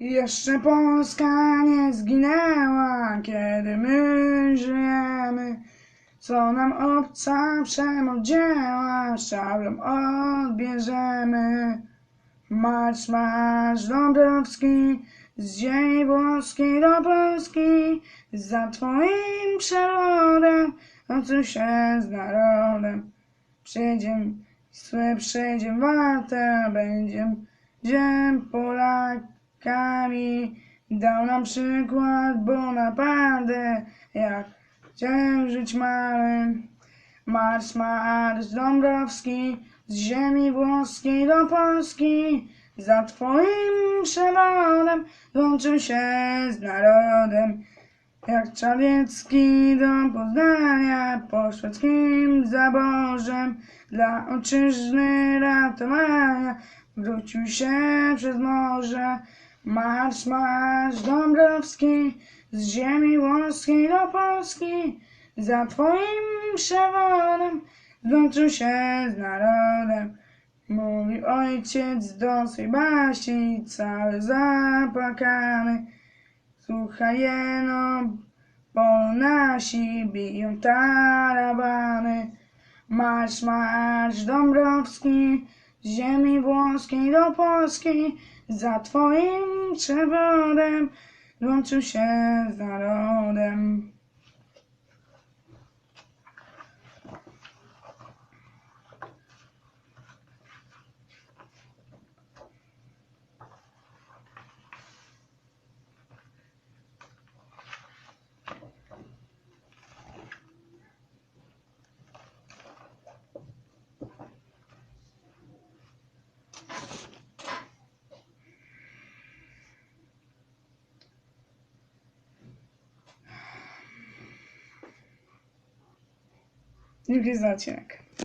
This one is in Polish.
Jeszcze Polska nie zginęła, kiedy my żyjemy. Co nam obca przemoc dzieła, szablą odbierzemy. Marsz, marsz Dąbrowski, z ziemi włoskiej do Polski, za twoim przewodem, co się z narodem. Przyjdziem, swe przyjdziem waltę, będziem, będziem Polakami. Dał nam przykład Bonaparte, jak chciałem żyć małym. Marsz, marsz Dąbrowski, z ziemi włoskiej do Polski, za twoim przewodem łączył się z narodem. Jak Czarniecki do Poznania, po szwedzkim zabożem, dla ojczyzny ratowania, wrócił się przez morze. Marsz, marsz Dąbrowski, z ziemi włoskiej do Polski, za twoim przewodem złączył się z narodem. Mówi ojciec do swej baści, cały zapłakany. Słuchaj jeno, bo nasi biją tarabany. Marsz, marsz Dąbrowski, z ziemi włoskiej do Polski, za twoim przewodem złączył się z narodem. Odcinek.